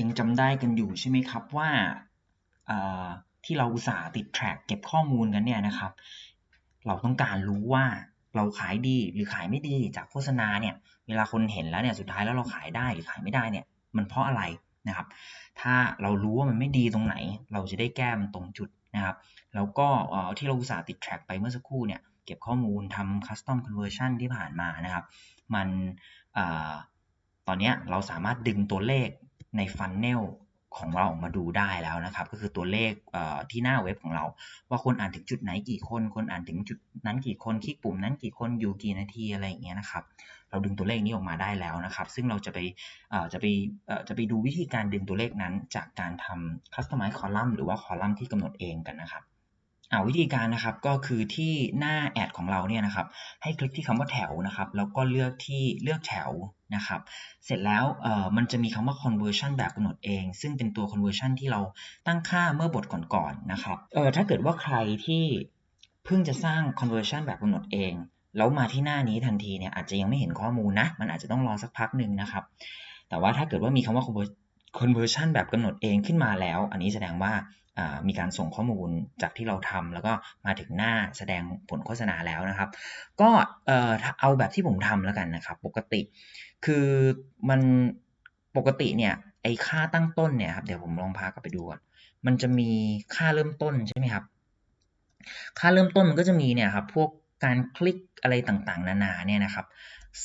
ยังจำได้กันอยู่ใช่ไหมครับว่าที่เราอุตส่าห์ติดแทร็กเก็บข้อมูลกันเนี่ยนะครับ เราต้องการรู้ว่าเราขายดีหรือขายไม่ดีจากโฆษณาเนี่ยเวลาคนเห็นแล้วเนี่ยสุดท้ายแล้วเราขายได้หรือขายไม่ได้เนี่ยมันเพราะอะไรนะครับ ถ้าเรารู้ว่ามันไม่ดีตรงไหน เราจะได้แก้มันตรงจุดนะครับ แล้วก็ที่เราอุตส่าห์ติดแทร็กไปเมื่อสักครู่เนี่ยเก็บข้อมูลทำ custom conversion ที่ผ่านมานะครับ มันอตอนนี้เราสามารถดึงตัวเลข ในฟันเนลของเราออกมาดูได้แล้วนะครับ ก็คือตัวเลขที่หน้าเว็บของเรา ว่าคนอ่านถึงจุดไหนกี่คน คนอ่านถึงจุดนั้นกี่คนคลิกปุ่มนั้นกี่คนอยู่กี่นาทีอะไรอย่างเงี้ยนะครับเราดึงตัวเลขนี้ออกมาได้แล้วนะครับ ซึ่งเราจะไปจะไปจะไปดูวิธีการดึงตัวเลขนั้น จากการทำ customize column หรือว่าคอลัมน์ที่กำหนดเองกันนะครับ วิธีการนะครับก็คือที่หน้าแอดของเราเนี่ยนะครับ ให้คลิกที่คำว่าแถวนะครับ แล้วก็เลือกที่เลือกแถวนะครับ เสร็จแล้วเอ่อมันจะมีคำว่า conversion แบบกำหนดเอง ซึ่งเป็นตัว conversion ที่เราตั้งค่าเมื่อบทก่อนๆนนะครับเอ่อถ้าเกิดว่าใครที่เพิ่งจะสร้าง conversion แบบกำหนดเองแล้วมาที่หน้านี้ทันทีเนี่ยอาจจะยังไม่เห็นข้อมูลนะ มันอาจจะต้องรอสักพักหนึ่งนะครับ แต่ว่าถ้าเกิดว่ามีคำว่า conversion แบบกำหนดเองขึ้นมาแล้ว อันนี้แสดงว่า มีการส่งข้อมูลจากที่เราทำแล้วก็มาถึงหน้าแสดงผลโฆษณาแล้วนะครับ ก็เอาแบบที่ผมทำแล้วกันนะครับ ปกติคือมันปกติเนี่ยไอค่าตั้งต้นเนี่ยครับเดี๋ยวผมลองพากลับไปดูก่อนมันจะมีค่าเริ่มต้นใช่ไหมครับ ค่าเริ่มต้นมันก็จะมีเนี่ยครับพวกการคลิกอะไรต่างๆ นานาเนี่ยนะครับ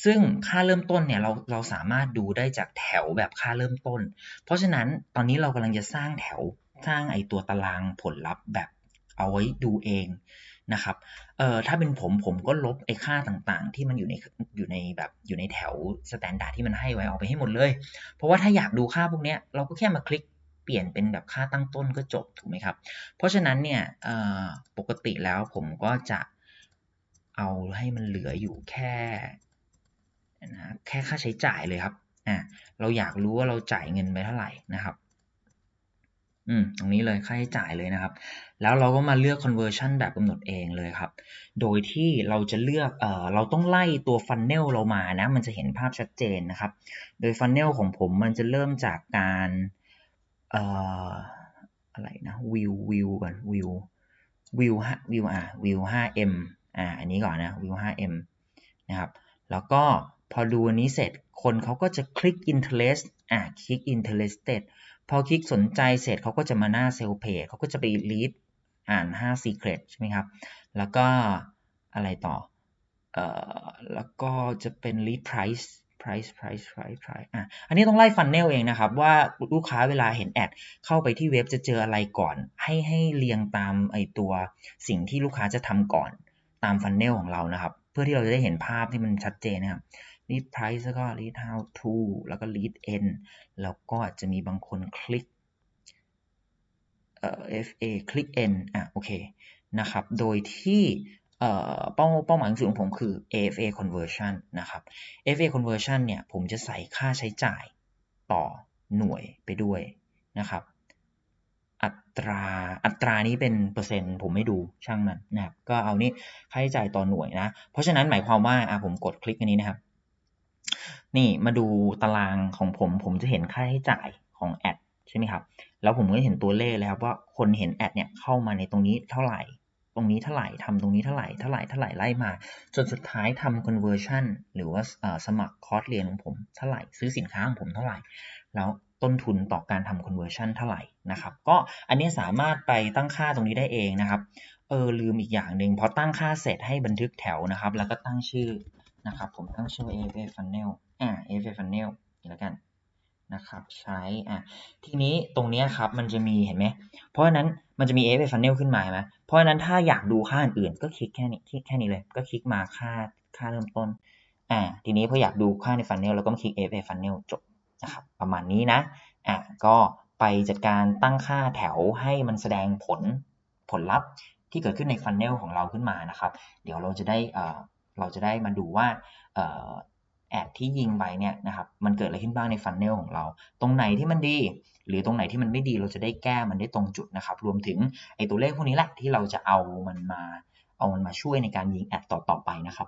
ซึ่งค่าเริ่มต้นเนี่ยเราเราสามารถดูได้จากแถวแบบค่าเริ่มต้น เพราะฉะนั้นตอนนี้เรากำลังจะสร้างแถว สร้างไอตัวตารางผลลัพธ์แบบเอาไว้ดูเองนะครับ เอ่อ ถ้าเป็นผมผมก็ลบไอค่าต่างๆ ที่มันอยู่ในอยู่ในแบบอยู่ในแถวสแตนดาร์ดที่มันให้ไว้ออกไปให้หมดเลย เพราะว่าถ้าอยากดูค่าพวกนี้เราก็แค่มาคลิกเปลี่ยนเป็นแบบค่าตั้งต้นก็จบถูกไหมครับ เพราะฉะนั้นเนี่ยปกติแล้วผมก็จะเอาให้มันเหลืออยู่แค่นะแค่ค่าใช้จ่ายเลยครับ อ่า เราอยากรู้ว่าเราจ่ายเงินไปเท่าไหร่นะครับ อืมตรงนี้เลยค่าใช้จ่ายเลยนะครับ แล้วเราก็มาเลือก conversion แบบกำหนดเองเลยครับ โดยที่เราจะเลือกเอ่อเราต้องไล่ตัวฟันเนลเรามานะมันจะเห็นภาพชัดเจนนะครับ โดยฟันเนลของผมมันจะเริ่มจากการเอ่ออะไรนะวิววิวก่อนวิววิวฮะวิวอะวิว 5m อ่าอันนี้ก่อนนะวิว 5m นะครับแล้วก็ พอดูอันนี้เสร็จคนเขาก็จะคลิก interest อ่าคลิก interested พอคลิกสนใจเสร็จเขาก็จะมาหน้าเซลล์เพจเขาก็จะไป read อ่าน 5 secret ใช่ไหมครับ แล้วก็อะไรต่อเอ่อแล้วก็จะเป็น lead price price price price price อะอันนี้ต้องไล่ฟันเนลเองนะครับ ว่าลูกค้าเวลาเห็นแอดเข้าไปที่เว็บจะเจออะไรก่อน ให้ให้เรียงตามไอตัวสิ่งที่ลูกค้าจะทำก่อนตามฟันเนลของเรานะครับ เพื่อที่เราจะได้เห็นภาพที่มันชัดเจนนะครับ lead price แล้วก็ lead how to แล้วก็ lead end แล้วก็จะมีบางคนคลิกเอ่อ fa คลิก n อะโอเคนะครับ โดยที่เป้าเป้าหมายสูงของผมคือ AFA conversion นะครับ AFA conversion เนี่ยผมจะใส่ค่าใช้จ่ายต่อหน่วยไปด้วยนะครับ อัตราอัตรานี้เป็นเปอร์เซ็นต์ผมไม่ดูช่างมันนะครับ ก็เอานี่ค่าใช้จ่ายต่อหน่วยนะ เพราะฉะนั้นหมายความว่าอะผมกดคลิกอันนี้นะครับ นี่มาดูตารางของผม ผมจะเห็นค่าใช้จ่ายของแอดใช่ไหมครับ แล้วผมก็เห็นตัวเลขแล้วว่าคนเห็นแอดเนี่ยเข้ามาในตรงนี้เท่าไหร่ ตรงนี้เท่าไหร่ทำตรงนี้เท่าไหร่เท่าไหร่เท่าไหร่ไล่มา จนสุดท้ายทำ conversion หรือว่าสมัครคอร์สเรียนของผมเท่าไหร่ ซื้อสินค้าของผมเท่าไหร่ แล้วต้นทุนต่อการทำ conversion เท่าไหร่นะครับ ก็อันนี้สามารถไปตั้งค่าตรงนี้ได้เองนะครับ เออลืมอีกอย่างหนึ่งพอตั้งค่าเสร็จให้บันทึกแถวนะครับ แล้วก็ตั้งชื่อนะครับ ผมตั้งชื่อ a f Funnel อ่า AFA Funnel นี่แล้วกันนะครับใช้อะทีนี้ตรงนี้ครับมันจะมีเห็นไหมเพราะฉะนั้นมันจะมี AFA Funnel ขึ้นมาไหมเพราะฉะนั้นถ้าอยากดูค่าอื่นก็คลิกแค่นี้คลิกแค่นี้เลย ก็คลิกมาค่าค่าเริ่มต้นอ่าทีนี้พออยากดูค่าใน Funnel เราก็มาคลิก AFA Funnel จบนะครับประมาณนี้นะอะก็ไปจัดการตั้งค่าแถวให้มันแสดงผลผลลัพธ์ที่เกิดขึ้นในฟันเนลของเราขึ้นมานะครับ เดี๋ยวเราจะได้เราจะได้มาดูว่า แอดที่ยิงไปเนี่ยนะครับมันเกิดอะไรขึ้นบ้างในฟันเนลของเรา ตรงไหนที่มันดี หรือตรงไหนที่มันไม่ดีเราจะได้แก้มันได้ตรงจุดนะครับ รวมถึงไอตัวเลขพวกนี้แหละที่เราจะเอามันมาเอามันมาช่วยในการยิงแอดต่อๆไปนะครับ